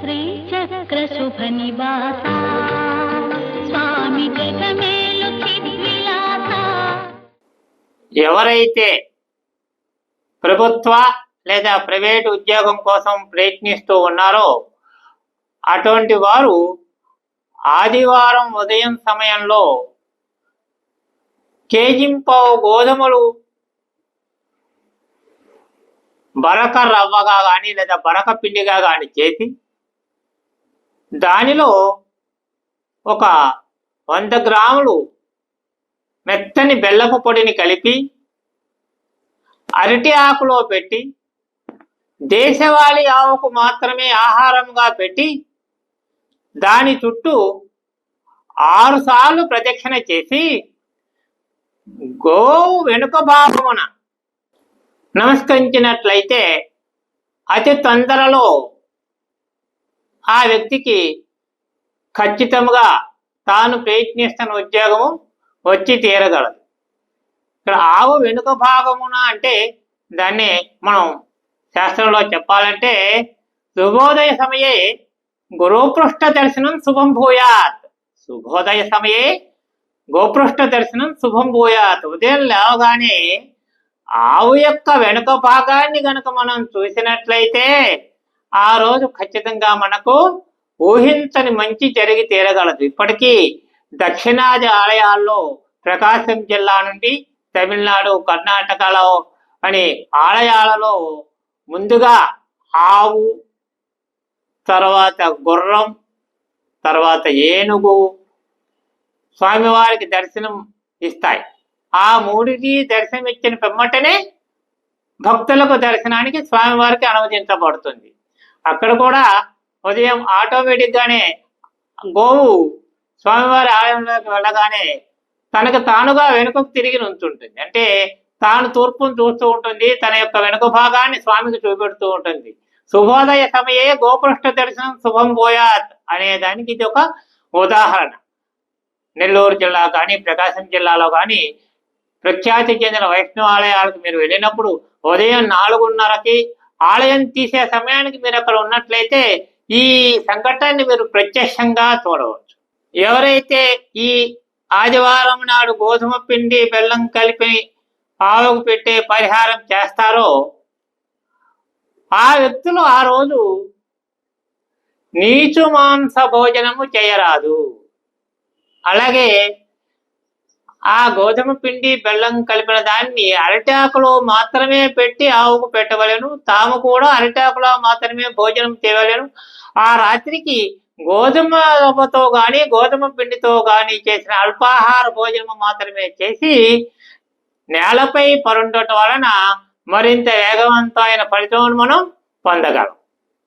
శ్రీచక్రశుభనివాసా స్వామి ఎవరైతే ప్రభుత్వ లేదా ప్రైవేట్ ఉద్యోగం కోసం ప్రయత్నిస్తూ ఉన్నారో అటువంటి వారు ఆదివారం ఉదయం సమయంలో కేజింపావు గోధుమలు బరక రవ్వగా కానీ లేదా బరక పిండిగా కానీ చేసి దానిలో ఒక వంద గ్రాములు మెత్తని బెల్లపు పొడిని కలిపి అరటి ఆకులో పెట్టి దేశవాళీ ఆవుకు మాత్రమే ఆహారంగా పెట్టి దాని చుట్టూ ఆరుసార్లు ప్రదక్షిణ చేసి గోవు వెనుక భాగమున నమస్కరించినట్లయితే అతి తొందరలో ఆ వ్యక్తికి ఖచ్చితంగా తాను ప్రయత్నిస్తున్న ఉద్యోగము వచ్చి తీరగలదు. ఇక్కడ ఆవు వెనుక భాగమున అంటే దాన్ని మనం శాస్త్రంలో చెప్పాలంటే శుభోదయ సమయే గురుపృష్ఠ దర్శనం శుభం భూయాత్. శుభోదయ సమయే గోపృష్ఠ దర్శనం శుభం భూయాత్. ఉదయం లేవగానే ఆవు యొక్క వెనుక భాగాన్ని గనక మనం చూసినట్లయితే ఆ రోజు ఖచ్చితంగా మనకు ఊహించని మంచి జరిగి తీరగలదు. ఇప్పటికీ దక్షిణాది ఆలయాల్లో ప్రకాశం జిల్లా నుండి తమిళనాడు కర్ణాటకలో అని ఆలయాలలో ముందుగా ఆవు తర్వాత గుర్రం తర్వాత ఏనుగు స్వామివారికి దర్శనం ఇస్తాయి. ఆ మూడిటి దర్శనం ఇచ్చిన పిమ్మటనే భక్తులకు దర్శనానికి స్వామివారికి అనుమతించబడుతుంది. అక్కడ కూడా ఉదయం ఆటోమేటిక్ గానే గోవు స్వామివారి ఆలయంలోకి వెళ్ళగానే తనకు తానుగా వెనుకకు తిరిగి నుంచుంటుంది. అంటే తాను తూర్పును చూస్తూ ఉంటుంది తన యొక్క వెనుక భాగాన్ని స్వామికి చూపెడుతూ ఉంటుంది. శుభోదయ సమయే గోపృష్ఠ దర్శనం శుభం పోయాత్ అనే దానికి ఇది ఒక ఉదాహరణ. నెల్లూరు జిల్లా కానీ ప్రకాశం జిల్లాలో కానీ ప్రఖ్యాతి చెందిన వైష్ణవ ఆలయాలకు మీరు వెళ్ళినప్పుడు ఉదయం నాలుగున్నరకి ఆలయం తీసే సమయానికి మీరు అక్కడ ఉన్నట్లయితే ఈ సంఘటనని మీరు ప్రత్యక్షంగా చూడవచ్చు. ఎవరైతే ఈ ఆదివారం నాడు గోధుమ పిండి బెల్లం కలిపి ఆవుకు పెట్టే పరిహారం చేస్తారో ఆ వ్యక్తులు ఆ రోజు నీచు మాంస భోజనము చేయరాదు. అలాగే ఆ గోధుమ పిండి బెల్లం కలిపిన దాన్ని అరటాకులో మాత్రమే పెట్టి ఆవుకు పెట్టవలెను. తాము కూడా అరిటాకులో మాత్రమే భోజనం చేయవలెను. ఆ రాత్రికి గోధుమ రవ్వతో గాని గోధుమ పిండితో గాని చేసిన అల్పాహార భోజనం మాత్రమే చేసి నేలపై పరుండటం వలన మరింత వేగవంతమైన ఫలితం మనం పొందగలం.